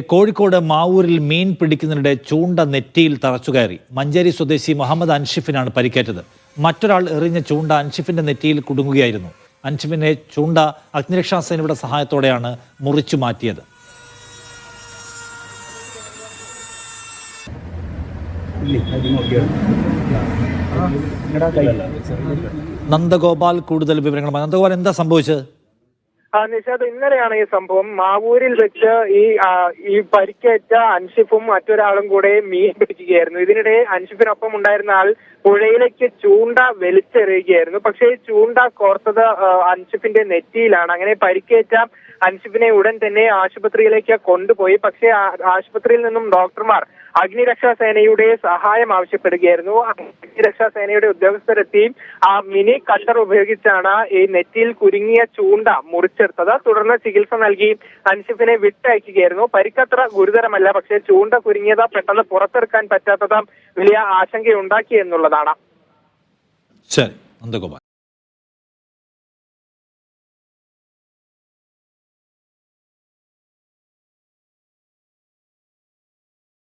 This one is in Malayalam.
കോഴിക്കോട് മാവൂരിൽ മീൻ പിടിക്കുന്നതിനിടെ ചൂണ്ട നെറ്റിയിൽ തറച്ചുകയറി മഞ്ചേരി സ്വദേശി മുഹമ്മദ് അൻഷിഫിനാണ് പരിക്കേറ്റത്. മറ്റൊരാൾ എറിഞ്ഞ ചൂണ്ട അൻഷിഫിന്റെ നെറ്റിയിൽ കുടുങ്ങുകയായിരുന്നു. അൻഷിഫിനെ ചൂണ്ട അഗ്നിരക്ഷാ സേനയുടെ സഹായത്തോടെയാണ് മുറിച്ചു മാറ്റിയത്. നന്ദഗോപാൽ കൂടുതൽ വിവരങ്ങളുമായി. നന്ദഗോപാൽ എന്താ സംഭവിച്ചത്? നിഷാദ് ഇന്നലെയാണ് ഈ സംഭവം. മാവൂരിൽ വെച്ച് ഈ ഈ പരിക്കേറ്റ അൻഷിഫും മറ്റൊരാളും കൂടെ മീൻ പിടിക്കുകയായിരുന്നു. ഇതിനിടെ അൻഷിഫിനൊപ്പം ഉണ്ടായിരുന്ന ആൾ പുഴയിലേക്ക് ചൂണ്ട വലിച്ചെറിയുകയായിരുന്നു. പക്ഷേ ചൂണ്ട കോർത്തത് അൻഷിഫിന്റെ നെറ്റിയിലാണ്. അങ്ങനെ പരിക്കേറ്റ അൻഷിഫിനെ ഉടൻ തന്നെ ആശുപത്രിയിലേക്ക് കൊണ്ടുപോയി. പക്ഷേ ആശുപത്രിയിൽ നിന്നും ഡോക്ടർമാർ അഗ്നിരക്ഷാ സേനയുടെ സഹായം ആവശ്യപ്പെടുകയായിരുന്നു. അഗ്നിരക്ഷാ സേനയുടെ ഉദ്യോഗസ്ഥരെത്തി ആ മിനി കട്ടർ ഉപയോഗിച്ചാണ് ഈ നെറ്റിയിൽ കുരുങ്ങിയ ചൂണ്ട മുറിച്ചെടുത്തത് തുടർന്ന് ചികിത്സ നൽകി അൻസിഫിനെ വിട്ടയക്കുകയായിരുന്നു. പരിക്കത്ര ഗുരുതരമല്ല പക്ഷേ ചൂണ്ട കുരുങ്ങിയത് പെട്ടെന്ന് പുറത്തെടുക്കാൻ പറ്റാത്തത് വലിയ ആശങ്കയുണ്ടാക്കി എന്നുള്ളതാണ്. ശരി നന്ദഗോപാൽ